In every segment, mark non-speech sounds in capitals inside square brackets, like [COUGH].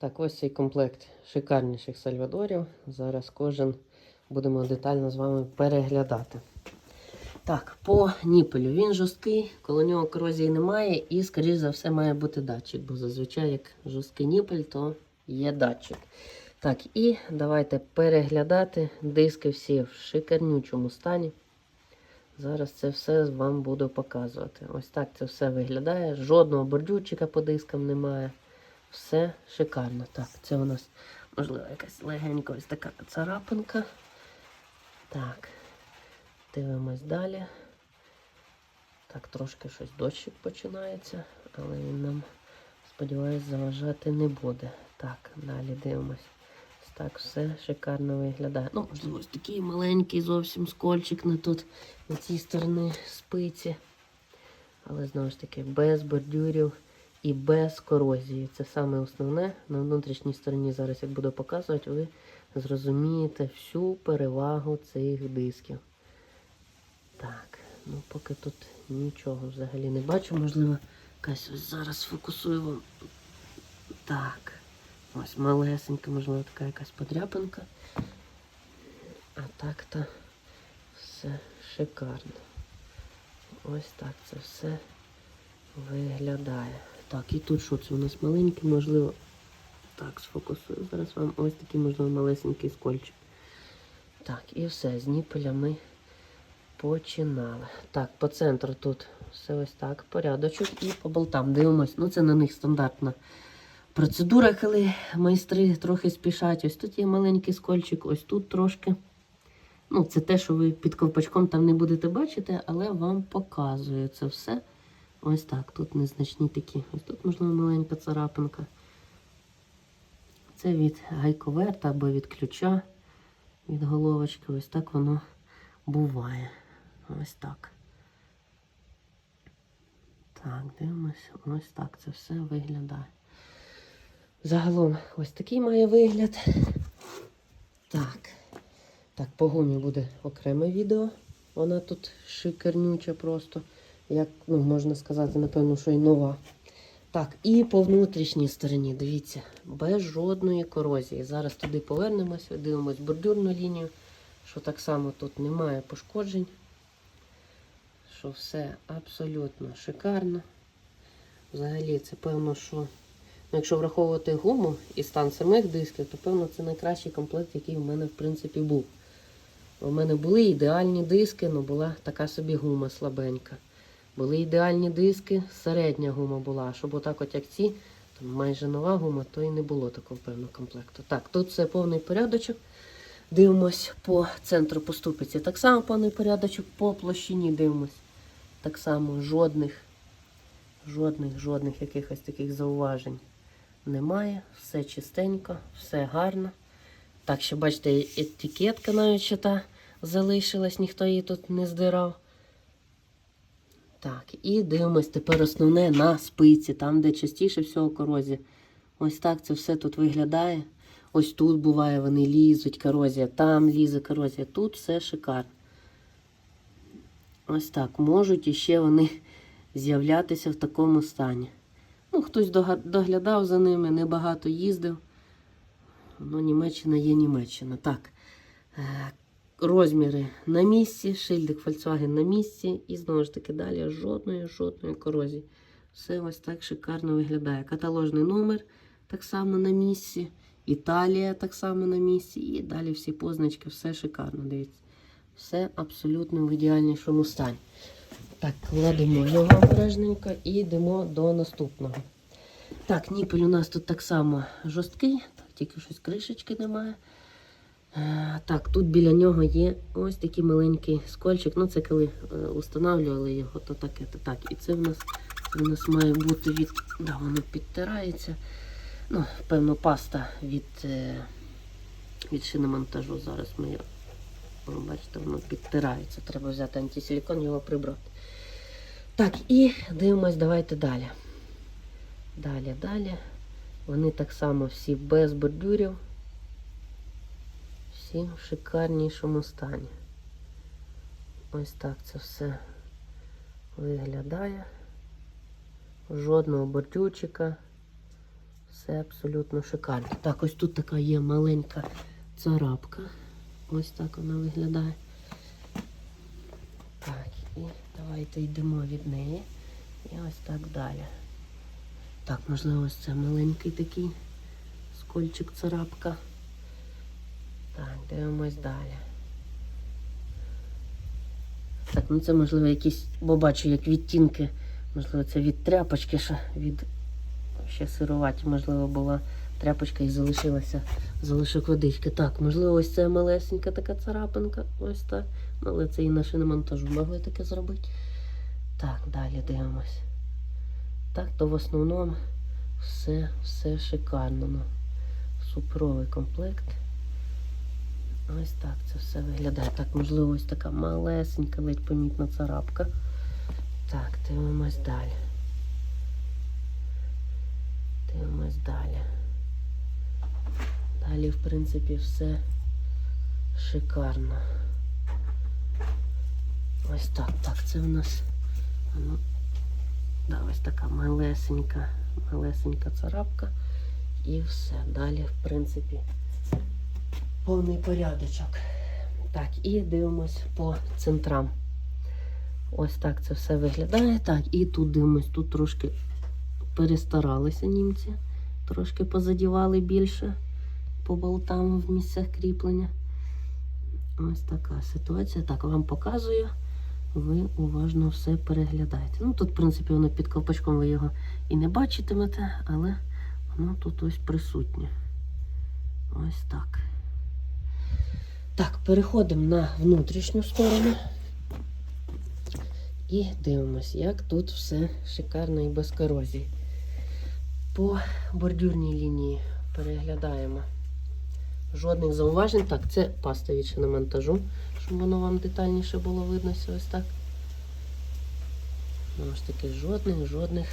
Так, ось цей комплект шикарніших сальвадорів. Зараз кожен будемо детально з вами переглядати. Так, по ніпелю. Він жорсткий, коло нього корозії немає і, скоріш за все, має бути датчик, бо зазвичай, як жорсткий ніпель, то є датчик. Так, і давайте переглядати диски всі в шикарнючому стані. Зараз це все вам буду показувати. Ось так це все виглядає. Жодного бордюрчика по дискам немає. Все шикарно. Так, це у нас, можливо, якась легенька ось така царапинка. Так, дивимось далі. Так, трошки щось дощик починається, але він нам, сподіваюсь, заважати не буде. Так, далі дивимось. Так все шикарно виглядає. Ну, можливо, ось такий маленький зовсім скольчик на тут, на цій стороні спиці. Але знову ж таки, без бордюрів і без корозії. Це саме основне. На внутрішній стороні зараз, як буду показувати, ви зрозумієте всю перевагу цих дисків. Так, ну поки тут нічого взагалі не бачу. Можливо, якась ось зараз фокусую вам. Так. Ось малесенька, можливо, така якась подряпинка. А так-то все шикарно. Ось так це все виглядає. Так, і тут що це у нас маленький, можливо. Так, сфокусую зараз вам ось такий, можливо, малесенький скольчик. Так, і все, з ніпеля ми починали. Так, по центру тут все ось так, порядочок. І по болтам дивимось. Ну, це на них стандартна процедура, коли майстри трохи спішать. Ось тут є маленький скольчик, ось тут трошки. Ну, це те, що ви під ковпачком там не будете бачити, але вам показує це все. Ось так. Тут незначні такі. Ось тут, можливо, маленька царапинка. Це від гайковерта або від ключа, від головочки. Ось так воно буває. Ось так. Так, дивимося. Ось так це все виглядає. Загалом ось такий має вигляд. Так. Так, по гумі буде окреме відео. Вона тут шикарнюча просто. Як ну, можна сказати, напевно, що й нова. Так, і по внутрішній стороні, дивіться, без жодної корозії. Зараз туди повернемося, дивимось бордюрну лінію, що так само тут немає пошкоджень. Що все абсолютно шикарно. Взагалі, це певно, що ну, якщо враховувати гуму і стан самих дисків, то певно це найкращий комплект, який в мене в принципі був. У мене були ідеальні диски, але була така собі гума слабенька. Були ідеальні диски, середня гума була. Щоб отак от як ці, там майже нова гума, то і не було такого певного комплекту. Так, тут все повний порядочок. Дивимось по центру поступиці. Так само повний порядочок, по площині дивимось. Так само жодних, жодних, жодних якихось таких зауважень немає. Все чистенько, все гарно. Так що, бачите, етикетка навіть ще та залишилась, ніхто її тут не здирав. Так, і дивимось тепер основне на спиці, там, де частіше всього корозія. Ось так це все тут виглядає. Ось тут буває, вони лізуть, корозія, там лізе корозія, тут все шикарно. Ось так. Можуть іще вони з'являтися в такому стані. Ну, хтось доглядав за ними, небагато їздив. Ну, Німеччина є Німеччина. Так. Розміри на місці, шильдик Volkswagen на місці. І знову ж таки далі жодної, жодної корозії. Все ось так шикарно виглядає. Каталожний номер так само на місці. Італія так само на місці. І далі всі позначки, все шикарно. Дивіться. Все абсолютно в ідеальнішому стані. Так, кладемо його обережненько і йдемо до наступного. Так, ніпель у нас тут так само жорсткий, так, тільки щось кришечки немає. Е, Так, тут біля нього є ось такий маленький скольчик. Ну, це коли е, устанавливали його, то таке, то так. І це в нас, це в нас має бути від. Да, воно підтирається. Ну, певно, паста від, е, від шиномонтажу. Зараз ми його. Бачите, воно підтирається. Треба взяти антисилікон, його прибрати. Так, і дивимось, давайте далі. Далі, далі. Вони так само всі без бордюрів. Всі в шикарнішому стані. Ось так це все виглядає. Жодного бордюрчика. Все абсолютно шикарно. Так, ось тут така є маленька царапка. Ось так вона виглядає. Так, і давайте йдемо від неї. І ось так далі. Так, можливо, ось це маленький такий скольчик царапка. Так, дивимось далі. Так, ну це можливо якісь, бо бачу, як відтінки. Можливо, це від тряпочки, ще від ще сируваті, можливо, була тряпочка і залишилася залишок водички. Так, можливо, ось це малесенька така царапинка. Ось так. Але це і на шиномонтажу могли таке зробити. Так, далі дивимось. Так, то в основному все, все шикарно. Ну, супровий комплект. Ось так це все виглядає. Так, можливо, ось така малесенька, ледь помітна царапка. Так, дивимось далі. Дивимось далі. Далі, в принципі, все шикарно. Ось так. Так, це в нас. Ну, да, ось така малесенька, малесенька царапка. І все. Далі, в принципі, повний порядочок. Так, і дивимось по центрам. Ось так це все виглядає. Так, і тут дивимось, тут трошки перестаралися німці, трошки позадівали більше по болтам в місцях кріплення. Ось така ситуація. Так, вам показую. Ви уважно все переглядаєте. Ну, тут, в принципі, воно під ковпачком ви його і не бачитимете, але воно тут ось присутнє. Ось так. Так, переходимо на внутрішню сторону. І дивимось, як тут все шикарно і без корозії. По бордюрній лінії переглядаємо. Жодних зауважень. Так, це паста від шиномонтажу, щоб воно вам детальніше було видно все ось так. Знову ж таки, жодних, жодних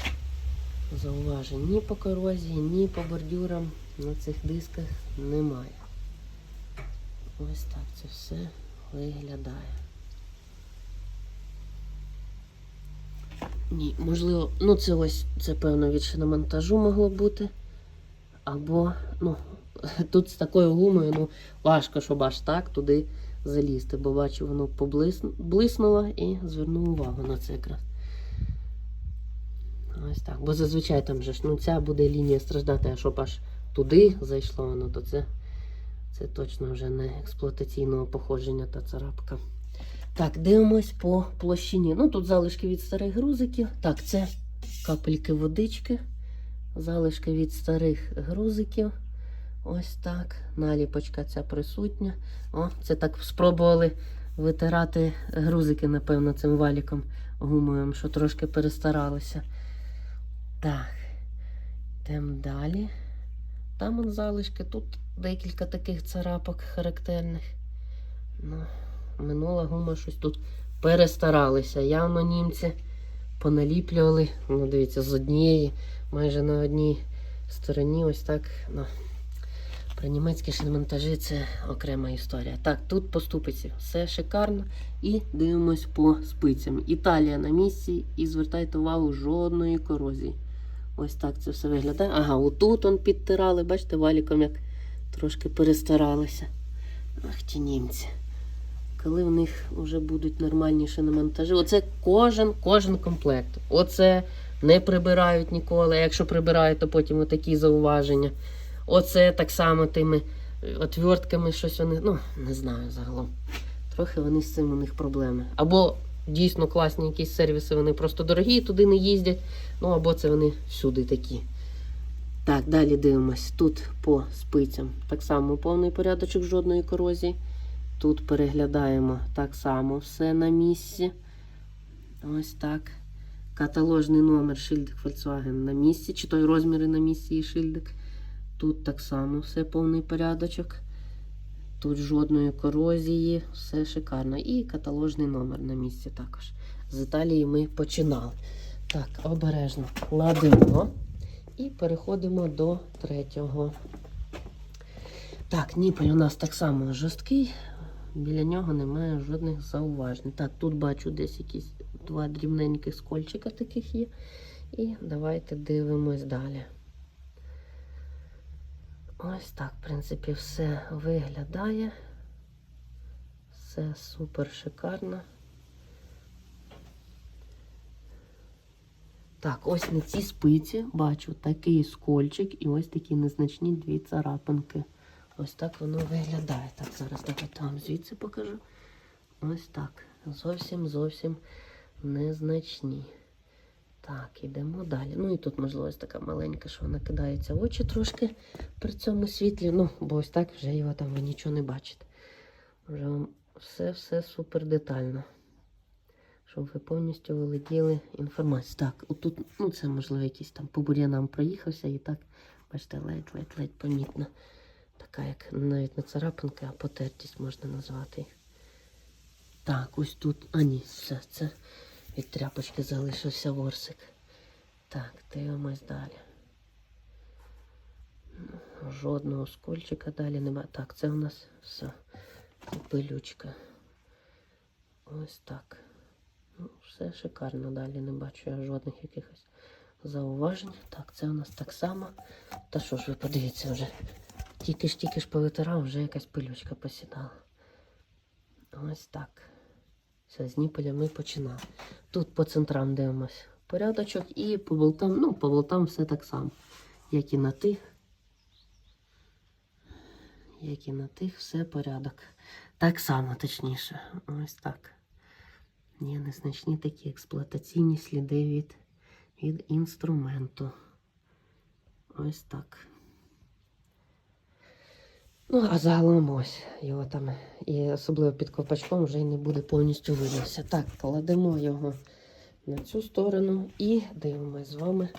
зауважень. Ні по корозії, ні по бордюрам на цих дисках немає. Ось так це все виглядає. Ні, можливо, ну це ось, це певно від шиномонтажу могло бути. Або, ну, [LAUGHS] тут з такою гумою, ну, важко, щоб аж так туди залізти, бо бачу, воно поблиснуло і звернув увагу на це якраз. Ось так. Бо зазвичай там же ж, ну ця буде лінія страждати, а щоб аж туди зайшло воно, то це, це точно вже не експлуатаційного походження та царапка. Так, дивимось по площині. Ну, тут залишки від старих грузиків. Так, це капельки водички. Залишки від старих грузиків. Ось так. Наліпочка ця присутня. О, це так спробували витирати грузики, напевно, цим валіком гумовим, що трошки перестаралися. Так, йдемо далі. Там он залишки, тут декілька таких царапок характерних. Ну, минула гума щось тут перестаралися. Явно німці поналіплювали. Ну, дивіться, з однієї, майже на одній стороні, ось так. Ну, Про німецькі шиномонтажі це окрема історія. Так, тут по ступиці все шикарно. І дивимось по спицям. Італія на місці, і звертайте увагу, жодної корозії. Ось так це все виглядає. Ага, отут он підтирали, бачите, валіком як трошки перестаралися. Ах, ті німці коли в них вже будуть нормальні шиномонтажі. Оце кожен кожен комплект. Оце не прибирають ніколи. Якщо прибирають, то потім отакі зауваження. Оце так само тими отвертками щось вони. Ну, не знаю загалом. Трохи вони з цим у них проблеми. Або дійсно класні якісь сервіси, вони просто дорогі, туди не їздять. Ну або це вони всюди такі. Так, далі дивимось. Тут по спицям так само повний порядочок жодної корозії. Тут переглядаємо так само все на місці. Ось так. Каталожний номер шильдик Volkswagen на місці, чи той розміри на місці і шильдик. Тут так само все повний порядочок. Тут жодної корозії, все шикарно. І каталожний номер на місці також. З Італії ми починали. Так, обережно кладемо і переходимо до третього. Так, ніпель у нас так само жорсткий. Біля нього немає жодних зауважень. Так, тут бачу десь якісь два дрібненьких скольчика таких є. І давайте дивимось далі. Ось так, в принципі, все виглядає. Все супер шикарно. Так, ось на цій спиці бачу такий скольчик і ось такі незначні дві царапинки. Ось так воно виглядає. Так, зараз давайте вам звідси покажу. Ось так. Зовсім зовсім незначні. Так, ідемо далі. Ну і тут, можливо, ось така маленька, що вона кидається в очі трошки при цьому світлі. Ну, бо ось так вже його там ви нічого не бачите. Вже вам все-все супер детально. Щоб ви повністю володіли інформацією. Так, отут, ну це можливо якийсь там по бур'янам проїхався і так, бачите, ледь-ледь-ледь помітно. Така, як навіть не царапинка, а потертість можна назвати. Так, ось тут. А ні, все, це від тряпочки залишився ворсик. Так, дивимось далі. Жодного скольчика далі немає. Так, це у нас все. Пилючка. Ось так. Ну, все шикарно, далі не бачу я жодних якихось зауважень. Так, це у нас так само. Та що ж ви подивіться вже. Тільки ж тільки ж повитирав, вже якась пилючка посідала. Ось так. Все, з ніпеля ми починали. Тут по центрам дивимось порядочок і по болтам, ну, по болтам все так само, як і на тих. Як і на тих, все порядок. Так само, точніше. Ось так. Є незначні такі експлуатаційні сліди від, від інструменту. Ось так. Ну, а загалом ось його там, і особливо під ковпачком вже й не буде повністю виднося. Так, кладемо його на цю сторону і дивимося з вами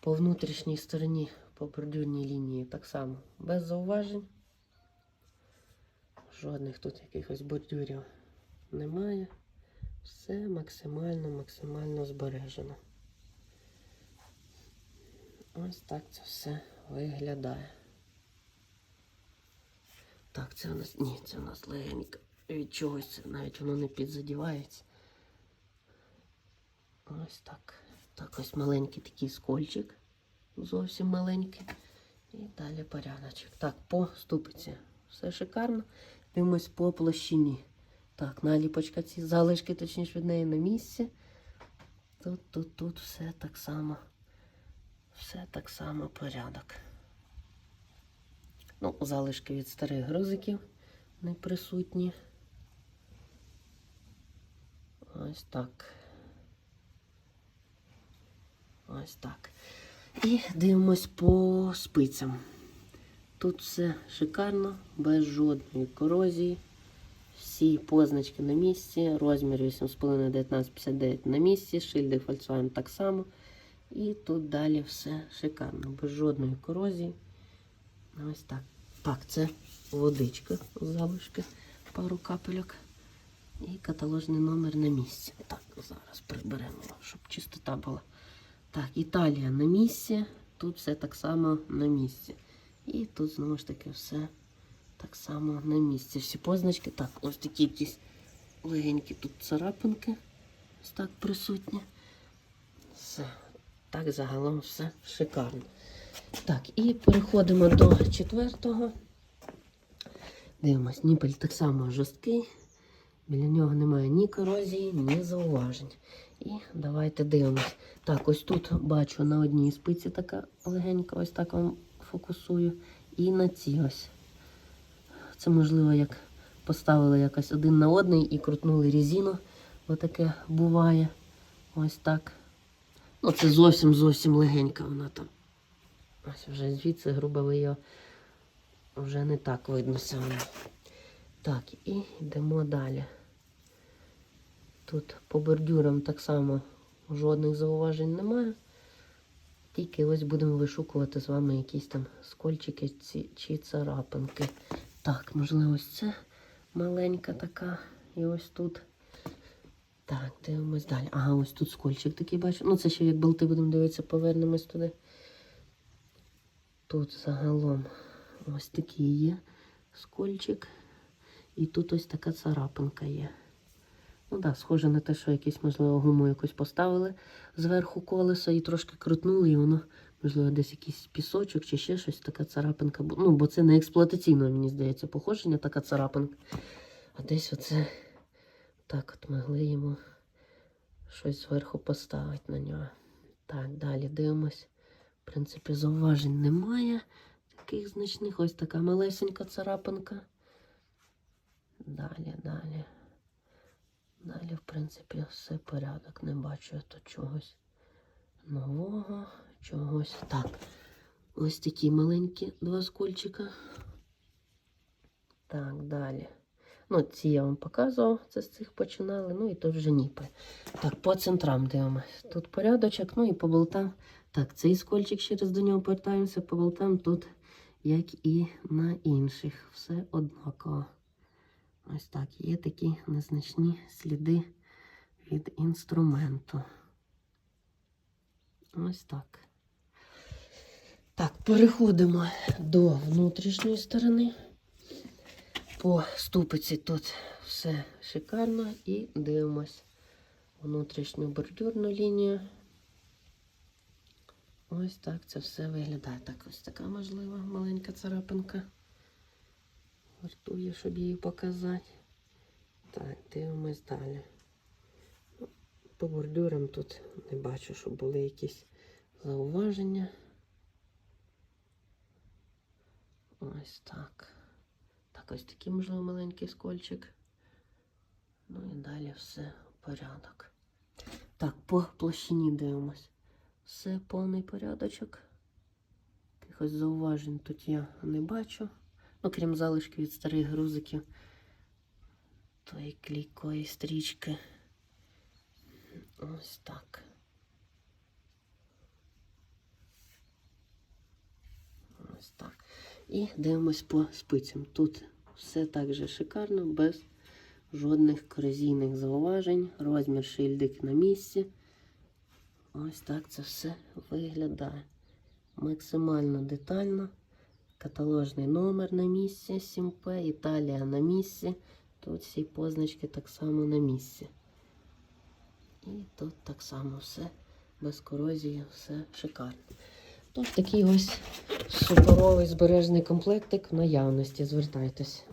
по внутрішній стороні, по бордюрній лінії. Так само, без зауважень. Жодних тут якихось бордюрів немає. Все максимально, максимально збережено. Ось так це все виглядає. Так, це у нас. Ні, це у нас легенько. Від чогось навіть воно не підзадівається. Ось так. Так, ось маленький такий скольчик. Зовсім маленький. І далі порядочок. Так, по ступиці. Все шикарно. Дивимось по площині. Так, наліпочка ці залишки, точніше від неї на місці. Тут, тут, тут все так само. Все так само порядок. Ну, залишки від старих грузиків не присутні. Ось так. Ось так. І дивимось по спицям. Тут все шикарно, без жодної корозії. Всі позначки на місці, розмір 8,5-19,59 на місці, шильди Volkswagen так само. І тут далі все шикарно, без жодної корозії. Ось так. Так, це водичка, залишки, пару капельок. І каталожний номер на місці. Так, зараз приберемо, щоб чистота була. Так, Італія на місці. Тут все так само на місці. І тут знову ж таки все так само на місці. Всі позначки. Так, ось такі якісь легенькі тут царапинки. Ось так присутні. Все. Так загалом все шикарно. Так, і переходимо до четвертого. Дивимось, ніпель так само жорсткий. Біля нього немає ні корозії, ні зауважень. І давайте дивимось. Так, ось тут бачу на одній спиці така легенька, ось так вам фокусую. І на цій ось. Це можливо, як поставили якось один на одний і крутнули резину. Отаке буває. Ось так. Ну, це зовсім зовсім легенька вона там. Ось вже звідси, грубо його вже не так видно саме. Так, і йдемо далі. Тут по бордюрам так само жодних зауважень немає. Тільки ось будемо вишукувати з вами якісь там скольчики чи царапинки. Так, можливо, ось це маленька така. І ось тут. Так, дивимось далі. Ага, ось тут скольчик такий бачу. Ну, це ще як болти будемо дивитися, повернемось туди. Тут загалом ось такий є скольчик. І тут ось така царапинка є. Ну так, да, схоже на те, що якесь, можливо, гуму якось поставили зверху колеса і трошки крутнули, і воно Можливо, десь якийсь пісочок чи ще щось, така царапинка. Ну, бо це не експлуатаційне, мені здається, походження, така царапинка. А десь оце так от могли йому щось зверху поставити на нього. Так, далі дивимось. В принципі, зауважень немає. Таких значних. Ось така малесенька царапинка. Далі, далі. Далі, в принципі, все порядок. Не бачу я тут чогось нового, чогось. Так. Ось такі маленькі два скольчика. Так, далі. Ну, ці я вам показував, це з цих починали. Ну і тут вже ніпи. Так, по центрам дивимось. Тут порядочок, ну і по болтам. Так, цей скольчик ще раз до нього повертаємося, по болтам тут, як і на інших. Все однаково. Ось так, є такі незначні сліди від інструменту. Ось так. Так, переходимо до внутрішньої сторони. По ступиці тут все шикарно і дивимось внутрішню бордюрну лінію. Ось так це все виглядає. Так, ось така можлива маленька царапинка. Вартує, щоб її показати. Так, дивимось далі. Ну, По бордюрам тут не бачу, щоб були якісь зауваження. Ось так. Так, ось такий, можливо, маленький скольчик. Ну і далі все порядок. Так, по площині дивимось. Все повний порядочок. Якихось зауважень тут я не бачу. Ну, крім залишків від старих грузиків. Тої клійкої стрічки. Ось так. Ось так. І дивимось по спицям. Тут все так же шикарно, без жодних корозійних зауважень. Розмір шильдик на місці. Ось так це все виглядає. Максимально детально. Каталожний номер на місці 7П, Італія на місці. Тут всі позначки так само на місці. І тут так само все без корозії, все шикарно. Тож такий ось суперовий збережений комплектик в наявності. Звертайтесь.